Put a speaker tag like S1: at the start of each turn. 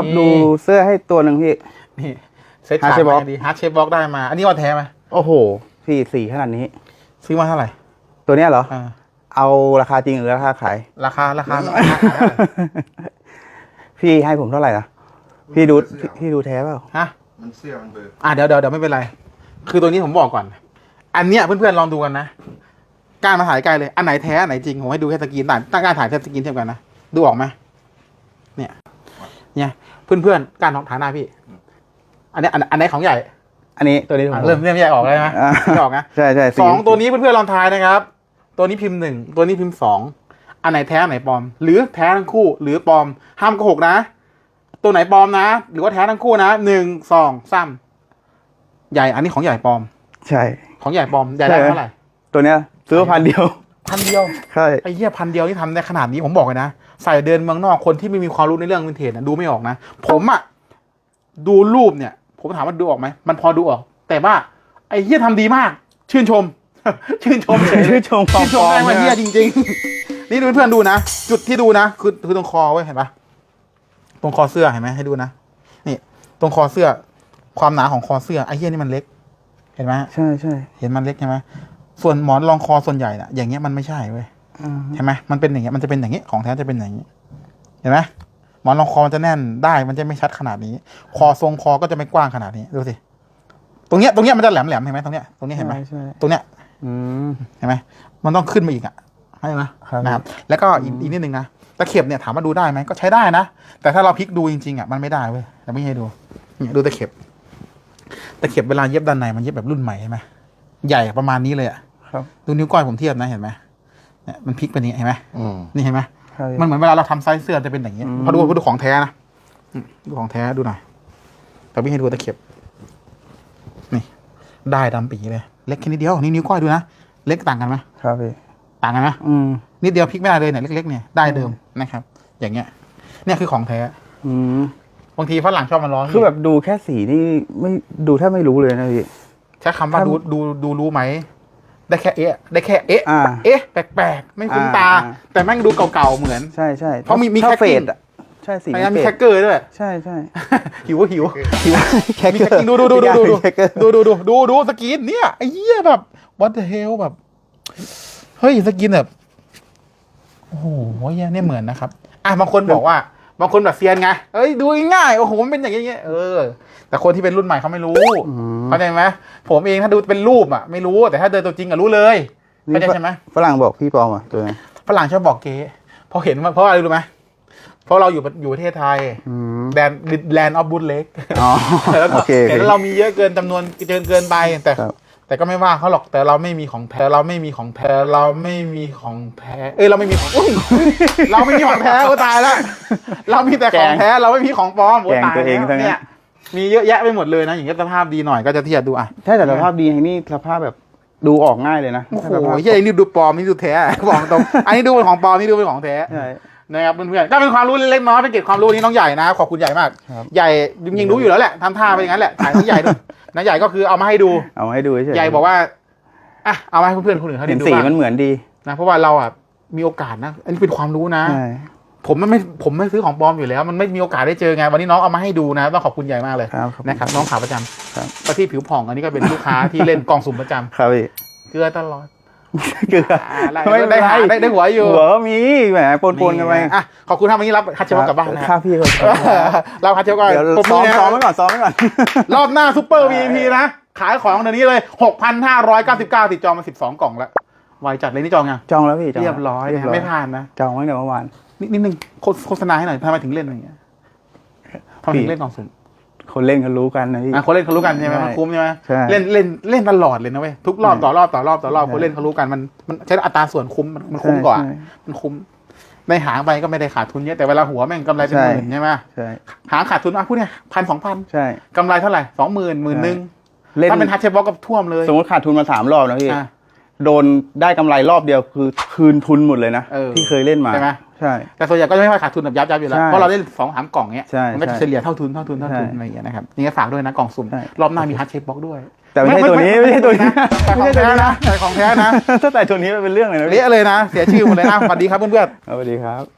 S1: ครับดูเสื้อให้ตัวหนึ่งพี่
S2: นี่เซ็ต
S1: Hard
S2: ฉาก
S1: shape box
S2: มาดีฮาร์ดเชฟบ็อกได้มา อันนี้ว่าแท้ไหม
S1: โอ้โหพี่สีขนาดนี้
S2: ซื้อมาเท่าไหร่
S1: ตัวเนี้ยเหรอ
S2: อ่า
S1: เอาราคาจริงหรือราคาขาย
S2: ราคาราคา
S1: พี่ให้ผมเท่าไหร่นะพี่ดูพี่พี่ดูแท้เปล่า
S2: ฮะ
S3: มันเสื้อมันเบลอร์
S2: อะเดี๋ยวเดี๋ยวเดี๋ยวไม่เป็นไร คือตัวนี้ผมบอกก่อน อันเนี้ยเพื่อนๆลองดูกันนะกล้ารมาถ่ายใกล้เลย อันไหนแท้อันไหนจริงผมให้ดูแค่สกรีนต่างตั้งการถ่ายแค่สกรีนเทียบกันนะ ดูออกไหมเนี่ย เนี่ยเพื่อนๆกล้ารน้องถ่ายหน้าพี่ อันนี้อันอันไหนของใหญ่
S1: อันนี้ตัวนี้ผม
S2: อะเริ่มเริ่มแยกออกแล้วใช่ไหม
S1: อ่า
S2: ไม่ออกนะ
S1: ใช่ใช่
S2: สองตัวนี้เพื่อนๆลองทายนะครับ ตัวนี้พิมพ์หนึ่งตัวนี้พิมพ์สองอันไหนแท้อันไหนปลอม หรือแท้ทั้งคู่ หรือปลอมห้ามโกหกนะ ตัวไหนปลอมนะ หรือว่าแท้ทั้งคู่นะหนึ่งสองสามใหญ่อันนี้ของใหญ่ปลอม
S1: ใช่
S2: ของใหญ่ปลอมใหญ่ได้
S1: ใช่ไหม
S2: เท่าไหร่
S1: ตัวเนี้ยซื้อมาพันเดียว
S2: พันเดียว
S1: ใช่
S2: ไอ้เหี้ยพันเดียวที่ทำได้ขนาดนี้ผมบอกเลยนะใส่เดินเมืองนอกคนที่ไม่มีความรู้ในเรื่องวินเทจนะดูไม่ออกนะ ผมอะดูรูปเนี่ย ผมถามว่าดูออกไหมมันพอดูออก แต่ว่า ไอ้เหี้ยทำดีมาก ชื่นชม ชื่นชมเฉยเลย
S1: ชื่นชมความ
S2: ชื่นช
S1: ปล
S2: ม
S1: อม
S2: ได้ว่า
S1: นะ
S2: เฮียจริง ๆ นี่เพื่อนๆดูนะจุดที่ดูนะคือคือตรงคอไว้ยเห็นปะตรงคอเสื้อเห็นไหมให้ดูนะนี่ ตรงคอเสื้อ ความหนาของคอเสื้อไอ้เฮียนี่มันเล็ก เห็นไหม
S1: ใช่ใช่
S2: เห็นมันเล็กใช่ไหม ส่วนหมอนรองคอส่วนใหญ่น่ะอย่างเงี้ยมันไม่ใช่เว้ย
S1: อืม
S2: เห็นไหมมันเป็นอย่างเงี้ยมันจะเป็นอย่างเงี้ยของแท้จะเป็นอย่างงี้เห็นไหมหมอนรองคอมันจะแน่นได้มันจะไม่ชัดขนาดนี้ คอทรงคอก็จะไม่กว้างขนาดนี้ดูสิตรงเนี้ยตรงเนี้ยมันจะแหลมแหลมๆเห็นไหมตรงเนี้ยตรงเนี้ยเห็นไหม
S1: ใช่ใช่
S2: ตรงเนี้ย
S1: อืม
S2: เห็นไหมมันต้องขึ้นมาอีกอะใช่ไหม
S1: ครับ
S2: นะครับ แล้วก็อีกอีกนิดนึงนะตะเข็บเนี่ยถามว่าดูได้ไหมก็ใช้ได้นะแต่ถ้าเราพลิกดูจริงๆอะมันไม่ได้เว้ยแต่ไม่ให้ดูเนี่ยดูตะเข็บตะเข็บเวลาเย็บด้านในมันเย็บแบบรุ่นใหม่ใช่ไหมใหญ่ประมาณนี้เลยอะ
S1: ครับ
S2: ดูนิ้วก้อยผมเทียบนะเห็นไหมเนี่ยมันพลิกไปนี้เห็นไหม
S3: อืม
S2: นี่เห็นไหม
S1: ครับ
S2: มันเหมือนเวลาเราทำไซส์เสื้อจะเป็นอย่างนี้
S1: อืม
S2: พอดูพอดูของแท้นะอืมดูของแท้ดูหน่อยแต่พี่ให้ดูตะเข็บ นี่ ได้ดำปีเลย เล็กแค่นิดเดียวนี่นิ้วก้อยดูนะเล็กต่างกันไหม
S1: ครับพี่
S2: ต่างกันไหม
S1: อืม
S2: นิดเดียวพลิกไม่ได้เลยเนี่ยเล็กๆเนี่ยได้เดิมนะครับ อย่างเงี้ย เนี่ยคือของแท้
S1: อืม
S2: บางทีฝรั่งชอบมาล้อ
S1: คือแบบดูแค่สีนี่ไม่ดูแทบไม่รู้เลยนะพี่
S2: ใช้คำว่า
S1: ถ้า
S2: ดูดูดูรู้ไหม ได้แค่เอ๊ะได้แค่เอ๊ะ
S1: อ่า
S2: เอ๊ะแปลกๆไม่คุ้นตาแต่แม่งดูเก่าๆเหมือน
S1: ใช่ใช่
S2: เพราะมีมีแค
S1: ค
S2: กิ้เฟด
S1: อะใช่สิ
S2: พยายา
S1: มมี
S2: แคคเกอร์ด้วย
S1: ใช่ใช่
S2: หิวหิวหิว
S1: แค
S2: คเกอร์ดูดูดูดูดูดูดูดูดูดูสกินเนี่ยไอ้เหี้ยแบบ what the hell แบบ เฮ้ยสกินแบบ โอ้โหเหี้ยเนี่ยเหมือนนะครับ อะบางคนบอกว่า บางคนแบบเซียนไงเอ้ยดูง่ายๆโอ้โหมันเป็นอย่างเงี้ยเออ แต่คนที่เป็นรุ่นใหม่เขาไม่รู้
S1: อืม
S2: เข้าใจไหมผมเองถ้าดูเป็นรูปอะไม่รู้แต่ถ้าเดินตัวจริงอะรู้เลย
S1: นี่
S2: เข้าใจใช่ไหม
S1: ฝรั่งบอกพี่ปลอมอะตัวนี้
S2: ฝรั่งชอบบอกเก๋เพราะเห็นว่าเพราะอะไรรู้ไหมเพราะเราอยู่อยู่ประเทศไทย
S1: อืม
S2: แดนแลนด์ออฟบุลเล็ก
S1: อ๋อ
S2: แล้วก็
S1: โอเคโอ
S2: เห็น
S1: เค
S2: เรามีเยอะเกินจำนวนเกินเกินไปแต่
S1: ครับ
S2: แต่ก็ไม่ว่าเขาหรอกแต่เราไม่มีของแท้เราไม่มีของแท้เราไม่มีของแท้เอ้ยเราไม่มีของอุ๊ยเราไม่มีของแท้โอ้ตายแล้วเรามีแต่ของแท้เราไม่มีของปลอมโอ้
S1: แกล้ง
S2: ตาย
S1: ตัวเอง
S2: แล้ว
S1: ซะงั้น
S2: เนี่ยมีเยอะแยะไปหมดเลยนะอย่างเงี้ยสภาพดีหน่อยก็จะเทียบดูอะ
S1: ใช่แต่สภาพดีอย่างนี้สภาพแบบดูออกง่ายเลยนะ
S2: โอ้โห
S1: สภาพ
S2: เฮียไอ้นี่ดูปลอมนี่ดูแท้บอกตรงอันนี้ดูเป็นของปลอมนี่ดูเป็นของแท้
S1: ใช่
S2: นะครับเพื่อนๆก็เป็นความรู้เล็กๆน้อยๆเป็นเกร็ดความรู้นี้น้องใหญ่นะขอบคุณใหญ่มาก
S1: ครับ
S2: ใหญ่จริงๆรู้อยู่แล้วแหละทำท่าไปอย่างนั้นแหละถ่ายน้องใหญ่ด้วยน้าใหญ่ก็คือเอามาให้ดู
S1: เอามาให้ดูเฉยๆ
S2: ใหญ่บอกว่าอะเอามาให้เพื่อนๆคนอื่นเขา
S1: เห็น
S2: ดู
S1: สี
S2: ว่า
S1: มันเหมือนดี
S2: นะเพราะว่าเราอะมีโอกาสนะ อันนี้เป็นความรู้นะ
S1: ใช่
S2: ผมไม่ไม่ผมไม่ซื้อของปลอมอยู่แล้ว มันไม่มีโอกาสได้เจอไงวันนี้น้องเอามาให้ดูนะต้องขอบคุณใหญ่มากเลย
S1: ครับครับ
S2: นะครับน้องขาประจำ
S1: ครับ
S2: ประที่ผิวผ่องอันนี้ก็เป็นลูกค้าที่เล่นกล่องสุ่มประจำ
S1: ครับพี่
S2: เกลือตลอด
S1: เกลือ
S2: อ่าได้
S1: ไม่
S2: ได้หาได้ได้หัวอยู่
S1: หัวก็มีแหมปนๆกันไป
S2: อะขอบคุณท่านวันนี้รับคัดเชฟกลับบ้านนะ
S1: ค่าพี่เขา
S2: เราคัดเชฟก่อน
S1: เดี๋ยว
S2: ปรบ
S1: ซ้อม
S2: นะ
S1: ซ้อมไว้ก่อนซ้อมไว้ก่อน
S2: รอบหน้าซูเปอร์ VIP นะ ขายของเดี๋ยวนี้เลย 6,599 ติดจองมา 12 กล่องแล้วไวจัดเลยนี่จองยัง
S1: จองแล้วพี่จอง
S2: เรี
S1: แล้
S2: ยวบร้อย
S1: เรียบร้อย
S2: ไม่ผ่านนะ
S1: จองไว้แต่เมื่อวาน
S2: นิดนิดนึงโฆษโฆษณาให้หน่อยทำไมถึงเล่นอะไรอย่างเงี้ยทำไมถึงเล่นกล่องสุ่ม
S1: คนเล่นเขารู้กันนะพี่
S2: อะคนเล่นเขารู้กันใช่ไหม
S1: ใช่
S2: มันคุ้มใช่ไหม
S1: ใช่
S2: เล่นเล่นเล่นตลอดเลยนะเว้ยทุกรอบ
S1: ใช่
S2: ต่อรอบต่อรอบต่อรอบ
S1: ใช่
S2: คนเล่นเขารู้กันมันมันใช้อัตราส่วนคุ้มมันมันคุ้มกว่า
S1: ใช่
S2: มันคุ้มในหางไปก็ไม่ได้ขาดทุนเยอะแต่เวลาหัวแม่งกำไรเป็น
S1: ใช่
S2: หมื่นใช่ไหม
S1: ใช่
S2: หางขาดทุนอะพูดเนี่ยพันสองพัน
S1: ใช่
S2: กำไรเท่าไหร่สองหมื่นหมื่นหนึ่ง
S1: เล่น
S2: ถ้าเป็นฮัตเชฟบ็อกก็ท่วมเลย
S1: สมมติขาดทุนมาสามรอบนะพี่
S2: อะ
S1: โดนได้กำไรรอบเดียวคือคืนทุนหมดเลยนะ
S2: เออ
S1: ที่เคยเล่นมา
S2: ใช่ไหม
S1: ใช่
S2: แต่ส่วนใหญ่ก็จะไม่ค่อยขาดทุนแบบยับยับอยู่แล้ว
S1: ใช่
S2: เพราะเราเล่นสองสามกล่องเนี้ย
S1: ใช่
S2: มันก็จะ
S1: ใช่
S2: เฉลี่ยเท่าทุนเท่าทุนเท่าทุน
S1: ใช่
S2: อะไรอย่างเงี้ยนะครับนี่ก็ฝากด้วยนะกล่องสุ่ม
S1: ใช่
S2: รอบหน้ามีฮัตเชฟบ็อกด้วย
S1: แต่ไม่ใช่ตัวนี้ไม่ใช่ตัวนี้
S2: แต่ของแท้นะแต่ของแท้นะ
S1: ถ้าแต่ตัวนี้มันเป็นเรื่องเลยนะพี่
S2: เละเลยนะ เสียชื่อหมดเลยนะสวัสดีครับเพื่อนๆ
S1: สวัสดีครับ